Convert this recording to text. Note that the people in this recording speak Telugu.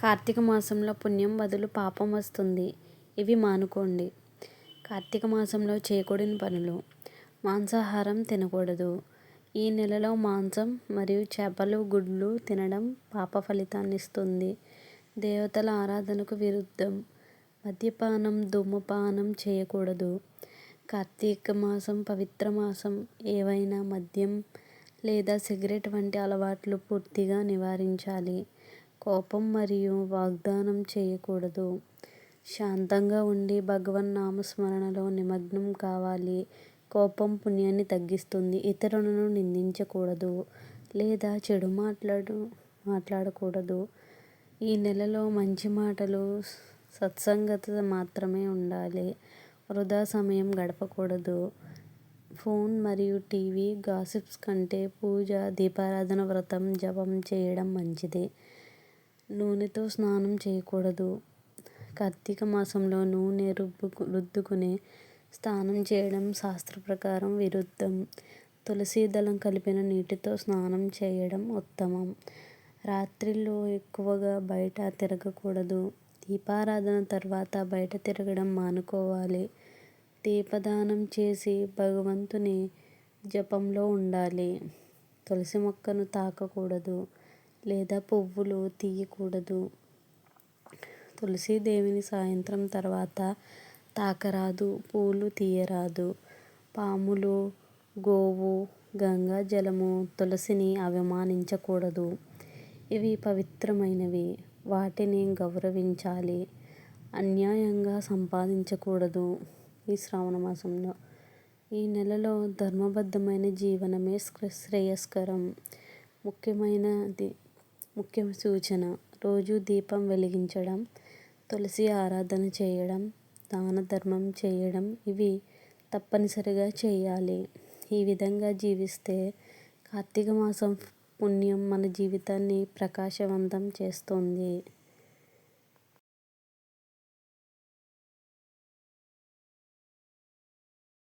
కార్తీక మాసంలో పుణ్యం బదులు పాపం వస్తుంది. ఇవి మానుకోండి. కార్తీక మాసంలో చేయకూడని పనులు. మాంసాహారం తినకూడదు. ఈ నెలలో మాంసం మరియు చేపలు గుడ్లు తినడం పాప ఫలితాన్ని ఇస్తుంది. దేవతల ఆరాధనకు విరుద్ధం. మద్యపానం ధూమపానం చేయకూడదు. కార్తీక మాసం పవిత్ర మాసం ఏవైనా మద్యం లేదా సిగరెట్ వంటి అలవాట్లు పూర్తిగా నివారించాలి. కోపం మరియు వాగ్దానం చేయకూడదు. శాంతంగా ఉండి భగవన్ నామస్మరణలో నిమగ్నం కావాలి. కోపం పుణ్యాన్ని తగ్గిస్తుంది. ఇతరులను నిందించకూడదు లేదా చెడు మాట్లాడు మాట్లాడకూడదు. ఈ నెలలో మంచి మాటలు సత్సంగత మాత్రమే ఉండాలి. వృధా సమయం గడపకూడదు. ఫోన్ మరియు టీవీ గాసిప్స్ కంటే పూజ దీపారాధన వ్రతం జపం చేయడం మంచిది. నూనెతో స్నానం చేయకూడదు. కార్తీక మాసంలో నూనె రుబ్బు రుద్దుకునే స్నానం చేయడం శాస్త్ర ప్రకారం విరుద్ధం. తులసి దళం కలిపిన నీటితో స్నానం చేయడం ఉత్తమం. రాత్రిళ్ళు ఎక్కువగా బయట తిరగకూడదు. దీపారాధన తర్వాత బయట తిరగడం మానుకోవాలి. దీపదానం చేసి భగవంతుని జపంలో ఉండాలి. తులసి మొక్కను తాకకూడదు. లేదా పువ్వులు తీయకూడదు. తులసీదేవిని సాయంత్రం తర్వాత తాకరాదు పూలు తీయరాదు. పాములు గోవు గంగా జలము తులసిని అవమానించకూడదు. ఇవి పవిత్రమైనవి. వాటిని గౌరవించాలి. అన్యాయంగా సంపాదించకూడదు. ఈ శ్రావణ మాసంలో. ఈ నెలలో ధర్మబద్ధమైన జీవనమే శ్రేయస్కరం. ముఖ్యమైనది ముఖ్య సూచన. రోజు దీపం వెలిగించడం తులసి ఆరాధన చేయడం దాన ధర్మం చేయడం ఇవి తప్పనిసరిగా చేయాలి. ఈ విధంగా జీవిస్తే కార్తీక మాసం పుణ్యం మన జీవితాన్ని ప్రకాశవంతం చేస్తుంది.